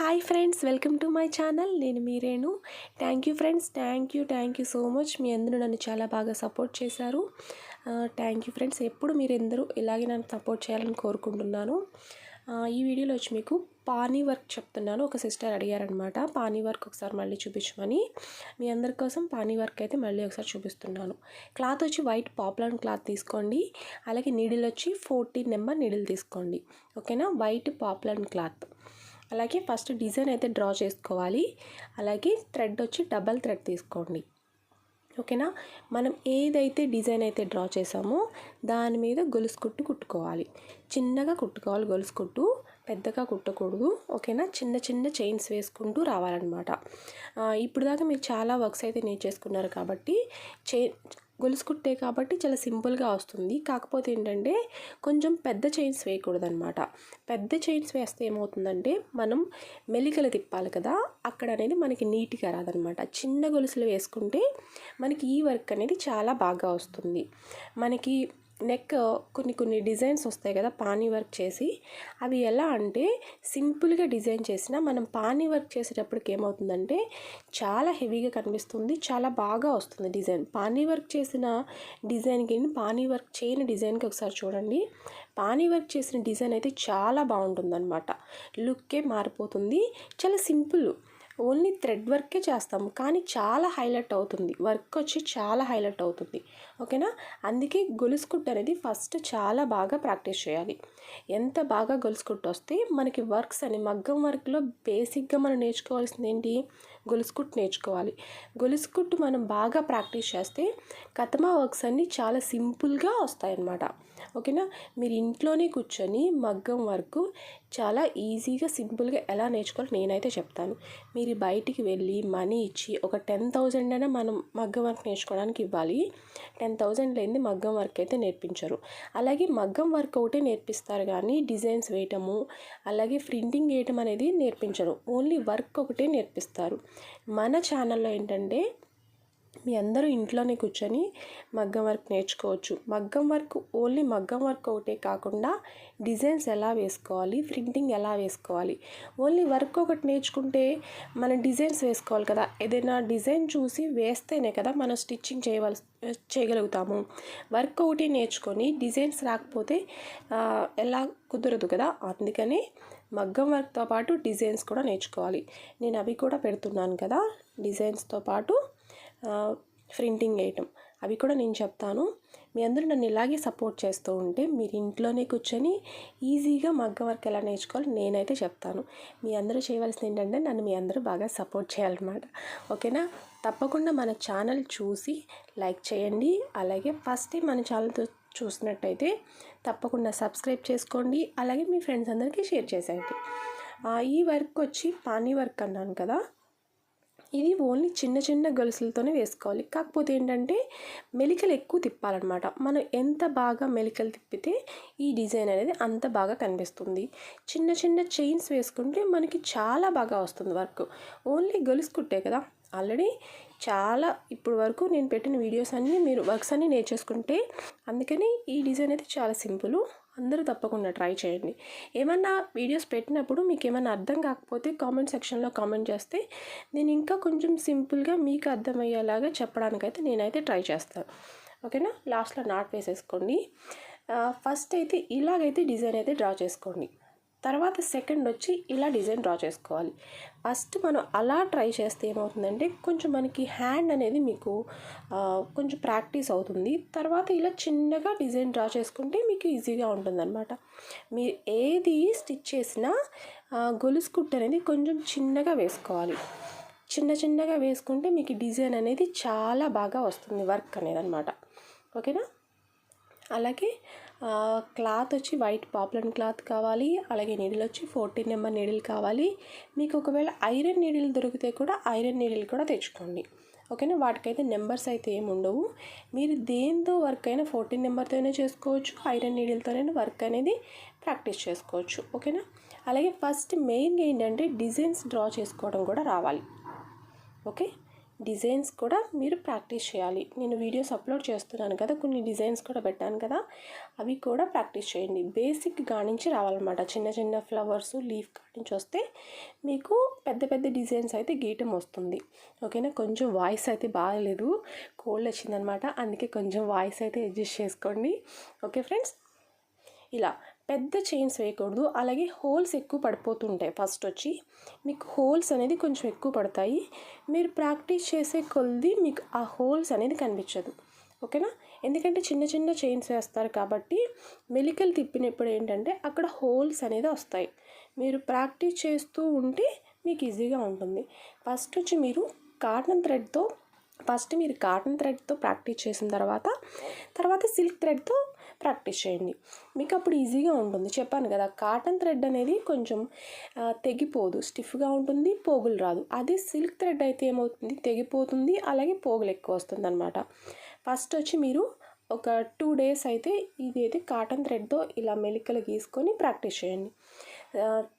Hi friends welcome to my channel నేను మీరేను thank you friends thank you thank you so much మీ అందరూ నన్ను చాలా బాగా సపోర్ట్ చేశారు. థ్యాంక్ యూ ఫ్రెండ్స్ ఎప్పుడు మీరెందరూ ఇలాగే నన్ను సపోర్ట్ చేయాలని కోరుకుంటున్నాను. ఈ వీడియోలో వచ్చి మీకు పానీ వర్క్ చెప్తున్నాను. ఒక సిస్టర్ అడిగారనమాట పానీ వర్క్ ఒకసారి మళ్ళీ చూపించమని. మీ అందరి కోసం పానీ వర్క్ అయితే మళ్ళీ ఒకసారి చూపిస్తున్నాను. క్లాత్ వచ్చి వైట్ పాపులర్ క్లాత్ తీసుకోండి. అలాగే నీడిల్ వచ్చి ఫోర్టీన్ నెంబర్ నీడిల్ తీసుకోండి. ఓకేనా వైట్ పాపులర్ క్లాత్ అలాగే ఫస్ట్ డిజైన్ అయితే డ్రా చేసుకోవాలి. అలాగే థ్రెడ్ వచ్చి డబల్ థ్రెడ్ తీసుకోండి. ఓకేనా? మనం ఏదైతే డిజైన్ అయితే డ్రా చేసామో దాని మీద గొలుసు కుట్టు కుట్టుకోవాలి. చిన్నగా కుట్టుకోవాలి గొలుసు కుట్టు పెద్దగా కుట్టకూడదు. ఓకేనా? చిన్న చిన్న చైన్స్ వేసుకుంటూ రావాలన్నమాట. ఇప్పుడు దాకా మీరు చాలా వర్క్స్ అయితే నేర్చేసుకున్నారు కాబట్టి చై గొలుసు కుట్టే కాబట్టి చాలా సింపుల్గా వస్తుంది. కాకపోతే ఏంటంటే కొంచెం పెద్ద చైన్స్ వేయకూడదన్నమాట. పెద్ద చైన్స్ వేస్తే ఏమవుతుందంటే మనం మెలికలు తిప్పాలి కదా అక్కడ అనేది మనకి నీట్గా రాదనమాట చిన్న గొలుసులు వేసుకుంటే మనకి ఈ వర్క్ అనేది చాలా బాగా వస్తుంది. మనకి నెక్ కొన్ని కొన్ని డిజైన్స్ వస్తాయి కదా పానీ వర్క్ చేసి. అవి ఎలా అంటే సింపుల్గా డిజైన్ చేసిన మనం పానీ వర్క్ చేసేటప్పటికి ఏమవుతుందంటే చాలా హెవీగా కనిపిస్తుంది చాలా బాగా వస్తుంది డిజైన్. పానీ వర్క్ చేసిన డిజైన్కి పానీ వర్క్ చేయని డిజైన్కి ఒకసారి చూడండి. పానీ వర్క్ చేసిన డిజైన్ అయితే చాలా బాగుంటుందన్నమాట. లుక్కే మారిపోతుంది. చాలా సింపుల్. ఓన్లీ థ్రెడ్ వర్కే చేస్తాము. కానీ చాలా హైలైట్ అవుతుంది. వర్క్ వచ్చి చాలా హైలైట్ అవుతుంది. ఓకేనా? అందుకే గొలుసు కుట్టు అనేది ఫస్ట్ చాలా బాగా ప్రాక్టీస్ చేయాలి. ఎంత బాగా గొలుసు కుట్టు వస్తే మనకి వర్క్స్ అని మగ్గం వర్క్లో బేసిక్గా మనం నేర్చుకోవాల్సింది ఏంటి? గొలుసు కుట్టు నేర్చుకోవాలి. గొలుసు కుట్టు మనం బాగా ప్రాక్టీస్ చేస్తే కథమా వర్క్స్ అన్నీ చాలా సింపుల్గా వస్తాయన్నమాట. ఓకేనా మీరు ఇంట్లోనే కూర్చొని మగ్గం వర్క్ చాలా ఈజీగా సింపుల్గా ఎలా నేర్చుకోవాలో నేనైతే చెప్తాను. మీరు బయటికి వెళ్ళి మనీ ఇచ్చి ఒక టెన్ థౌజండ్ అయినా మనం మగ్గం వర్క్ నేర్చుకోవడానికి ఇవ్వాలి. టెన్ థౌజండ్ లేని మగ్గం వర్క్ అయితే నేర్పించరు. అలాగే మగ్గం వర్క్ ఒకటే నేర్పిస్తారు కానీ డిజైన్స్ వేయటము అలాగే ప్రింటింగ్ వేయటం అనేది నేర్పించరు. ఓన్లీ వర్క్ ఒకటే నేర్పిస్తారు. మన ఛానల్లో ఏంటంటే మీ అందరూ ఇంట్లోనే కూర్చొని మగ్గం వర్క్ నేర్చుకోవచ్చు. మగ్గం వర్క్ ఓన్లీ మగ్గం వర్క్ ఒకటే కాకుండా డిజైన్స్ ఎలా వేసుకోవాలి ప్రింటింగ్ ఎలా వేసుకోవాలి. ఓన్లీ వర్క్ ఒకటి నేర్చుకుంటే మనం డిజైన్స్ వేసుకోవాలి కదా. ఏదైనా డిజైన్ చూసి వేస్తేనే కదా మనం స్టిచ్చింగ్ చేయవలసి చేయగలుగుతాము. వర్క్ ఒకటి నేర్చుకొని డిజైన్స్ రాకపోతే ఎలా కుదరదు కదా. అందుకని మగ్గం వర్క్తో పాటు డిజైన్స్ కూడా నేర్చుకోవాలి. నేను అవి కూడా పెడుతున్నాను కదా. డిజైన్స్తో పాటు ప్రింటింగ్ వేయటం. అవి కూడా నేను చెప్తాను. మీ అందరూ నన్ను ఇలాగే సపోర్ట్ చేస్తూ ఉంటే మీరు ఇంట్లోనే కూర్చొని ఈజీగా మగ్గం వర్క్ ఎలా నేర్చుకోవాలి నేనైతే చెప్తాను. మీ అందరూ చేయవలసింది ఏంటంటే నన్ను మీ అందరూ బాగా సపోర్ట్ చేయాలన్నమాట. ఓకేనా? తప్పకుండా మన ఛానల్ చూసి లైక్ చేయండి. అలాగే ఫస్ట్ టైం మన ఛానల్ చూసినట్టయితే తప్పకుండా సబ్స్క్రైబ్ చేసుకోండి. అలాగే మీ ఫ్రెండ్స్ అందరికీ షేర్ చేసేయండి. ఈ వర్క్ వచ్చి పానీ వర్క్ అన్నాను కదా? ఇది ఓన్లీ చిన్న చిన్న గొలుసులతోనే వేసుకోవాలి. కాకపోతే ఏంటంటే మెలికలు ఎక్కువ తిప్పాలన్నమాట. మనం ఎంత బాగా మెలికలు తిప్పితే ఈ డిజైన్ అనేది అంత బాగా కనిపిస్తుంది. చిన్న చిన్న చైన్స్ వేసుకుంటే మనకి చాలా బాగా వస్తుంది వర్క్. ఓన్లీ గొలుసు కుట్టే కదా. ఆల్రెడీ చాలా ఇప్పుడు వరకు నేను పెట్టిన వీడియోస్ అన్నీ మీరు వర్క్స్ అన్నీ నేర్చేసుకుంటే అందుకని ఈ డిజైన్ అయితే చాలా సింపుల్. అందరూ తప్పకుండా ట్రై చేయండి. ఏమన్నా వీడియోస్ పెట్టినప్పుడు మీకు ఏమన్నా అర్థం కాకపోతే కామెంట్ సెక్షన్లో కామెంట్ చేస్తే నేను ఇంకా కొంచెం సింపుల్గా మీకు అర్థమయ్యేలాగా చెప్పడానికైతే నేనైతే ట్రై చేస్తాను. ఓకేనా? లాస్ట్లో నాట్ వేసేసుకోండి. ఫస్ట్ అయితే ఇలాగైతే డిజైన్ అయితే డ్రా చేసుకోండి. తర్వాత సెకండ్ వచ్చి ఇలా డిజైన్ డ్రా చేసుకోవాలి. ఫస్ట్ మనం అలా ట్రై చేస్తే ఏమవుతుందంటే కొంచెం మనకి హ్యాండ్ అనేది మీకు కొంచెం ప్రాక్టీస్ అవుతుంది. తర్వాత ఇలా చిన్నగా డిజైన్ డ్రా చేసుకుంటే మీకు ఈజీగా ఉంటుందన్నమాట. మీరు ఏది స్టిచ్ చేసినా గొలుసు కుట్టు అనేది కొంచెం చిన్నగా వేసుకోవాలి. చిన్న చిన్నగా వేసుకుంటే మీకు డిజైన్ అనేది చాలా బాగా వస్తుంది వర్క్ అనేది అనమాట ఓకేనా? అలాగే క్లాత్ వచ్చి వైట్ పాపులర్ క్లాత్ కావాలి అలాగే నీడిల్ వచ్చి ఫోర్టీన్ నెంబర్ నీడిల్ కావాలి. మీకు ఒకవేళ ఐరన్ నీడిల్ దొరికితే కూడా ఐరన్ నీడిల్ కూడా తెచ్చుకోండి. ఓకేనా? వాటికైతే నెంబర్స్ అయితే ఏమి ఉండవు. మీరు దేంతో వర్క్ అయినా ఫోర్టీన్ నెంబర్తోనే చేసుకోవచ్చు ఐరన్ నీడిల్తోనే వర్క్ అనేది ప్రాక్టీస్ చేసుకోవచ్చు. ఓకేనా? అలాగే ఫస్ట్ మెయిన్గా ఏంటంటే డిజైన్స్ డ్రా చేసుకోవడం కూడా రావాలి. ఓకే? డిజైన్స్ కూడా మీరు ప్రాక్టీస్ చేయాలి. నేను వీడియోస్ అప్లోడ్ చేస్తున్నాను కదా కొన్ని డిజైన్స్ కూడా పెట్టాను కదా అవి కూడా ప్రాక్టీస్ చేయండి. బేసిక్ నుంచి రావాలన్నమాట. చిన్న చిన్న ఫ్లవర్స్ లీఫ్ నుంచి వస్తే మీకు పెద్ద పెద్ద డిజైన్స్ అయితే గీయటం వస్తుంది. ఓకేనా? కొంచెం వాయిస్ అయితే బాగలేదు కోల్డ్ వచ్చిందనమాట అందుకే కొంచెం వాయిస్ అయితే అడ్జస్ట్ చేసుకోండి. Okay friends? ఇలా పెద్ద చైన్స్ వేయకూడదు. అలాగే హోల్స్ ఎక్కువ పడిపోతుంటాయి ఫస్ట్ వచ్చి. మీకు హోల్స్ అనేది కొంచెం ఎక్కువ పడతాయి. మీరు ప్రాక్టీస్ చేసే కొద్ది మీకు ఆ హోల్స్ అనేది కనిపించదు. ఓకేనా? ఎందుకంటే చిన్న చిన్న చైన్స్ వేస్తారు కాబట్టి మెలికలు తిప్పినప్పుడు ఏంటంటే అక్కడ హోల్స్ అనేది వస్తాయి. మీరు ప్రాక్టీస్ చేస్తూ ఉంటే మీకు ఈజీగా ఉంటుంది. ఫస్ట్ వచ్చి మీరు కాటన్ థ్రెడ్తో ఫస్ట్ మీరు కాటన్ థ్రెడ్తో ప్రాక్టీస్ చేసిన తర్వాత తర్వాత సిల్క్ థ్రెడ్తో ప్రాక్టీస్ చేయండి. మీకు అప్పుడు ఈజీగా ఉంటుంది. చెప్పాను కదా కాటన్ థ్రెడ్ అనేది కొంచెం తెగిపోదు. స్టిఫ్గా ఉంటుంది పోగులు రాదు. అదే సిల్క్ థ్రెడ్ అయితే ఏమవుతుంది? తెగిపోతుంది అలాగే పోగులు ఎక్కువ వస్తుంది అనమాట ఫస్ట్ వచ్చి మీరు ఒక టూ డేస్ అయితే ఇది అయితే కాటన్ థ్రెడ్తో ఇలా మెలికలు గీసుకొని ప్రాక్టీస్ చేయండి.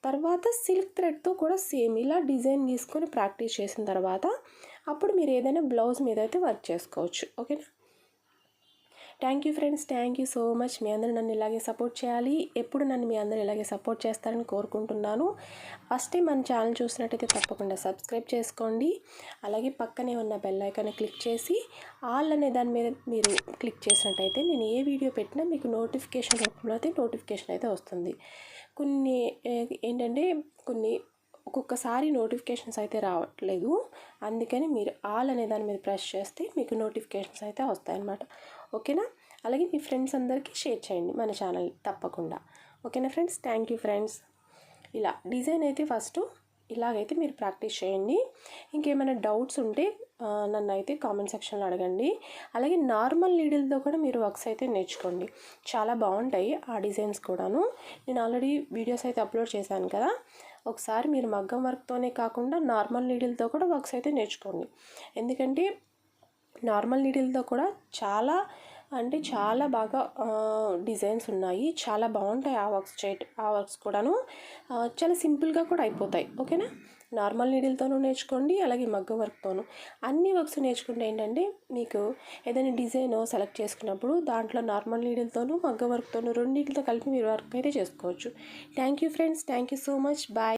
తర్వాత సిల్క్ థ్రెడ్తో కూడా సేమ్ ఇలా డిజైన్ గీసుకొని ప్రాక్టీస్ చేసిన తర్వాత అప్పుడు మీరు ఏదైనా బ్లౌజ్ మీద అయితే వర్క్ చేసుకోవచ్చు. ఓకేనా? Thank you friends thank you so much. మీ అందరూ నన్ను ఇలాగే సపోర్ట్ చేయాలి. ఎప్పుడు నన్ను మీ అందరూ ఇలాగే సపోర్ట్ చేస్తారని కోరుకుంటున్నాను. ఫస్ట్ టైం మన ఛానల్ చూసినట్టయితే తప్పకుండా సబ్స్క్రైబ్ చేసుకోండి. అలాగే పక్కనే ఉన్న బెల్ ఐకాన్ క్లిక్ చేసి ఆల్ అనే దాని మీద మీరు క్లిక్ చేసినట్టయితే నేను ఏ వీడియో పెట్టినా మీకు నోటిఫికేషన్ రూపంలో అయితే నోటిఫికేషన్ అయితే వస్తుంది. కొన్ని ఏంటంటే కొన్ని ఒక్కొక్కసారి నోటిఫికేషన్స్ అయితే రావట్లేదు. అందుకని మీరు ఆల్ అనే దాని మీద ప్రెస్ చేస్తే మీకు నోటిఫికేషన్స్ అయితే వస్తాయన్నమాట. ఓకేనా? అలాగే మీ ఫ్రెండ్స్ అందరికీ షేర్ చేయండి మన ఛానల్ తప్పకుండా. ఓకేనా ఫ్రెండ్స్? Thank you friends. ఇలా డిజైన్ అయితే ఫస్ట్ ఇలాగైతే మీరు ప్రాక్టీస్ చేయండి. ఇంకేమైనా డౌట్స్ ఉంటే నన్ను అయితే కామెంట్ సెక్షన్లో అడగండి. అలాగే నార్మల్ నీడిల్తో కూడా మీరు వర్క్స్ అయితే నేర్చుకోండి. చాలా బాగుంటాయి ఆ డిజైన్స్ కూడాను. నేను ఆల్రెడీ వీడియోస్ అయితే అప్లోడ్ చేశాను కదా. ఒకసారి మీరు మగ్గం వర్క్తోనే కాకుండా నార్మల్ నీడిల్తో కూడా వర్క్స్ అయితే నేర్చుకోండి. ఎందుకంటే నార్మల్ నీడిల్తో కూడా చాలా అంటే చాలా బాగా డిజైన్స్ ఉన్నాయి. చాలా బాగుంటాయి ఆ వర్క్స్ చే ఆ వర్క్స్ కూడాను. చాలా సింపుల్గా కూడా అయిపోతాయి. ఓకేనా? నార్మల్ నీడిల్తోనూ నేర్చుకోండి అలాగే మగ్గ వర్క్తోనూ. అన్ని వర్క్స్ నేర్చుకుంటే ఏంటంటే మీకు ఏదైనా డిజైన్ సెలెక్ట్ చేసుకున్నప్పుడు దాంట్లో నార్మల్ నీడిల్తోనూ మగ్గ వర్క్తోనూ రెండింటితో కలిపి మీరు వర్క్ అయితే చేసుకోవచ్చు. Thank you friends. Thank you so much. Bye.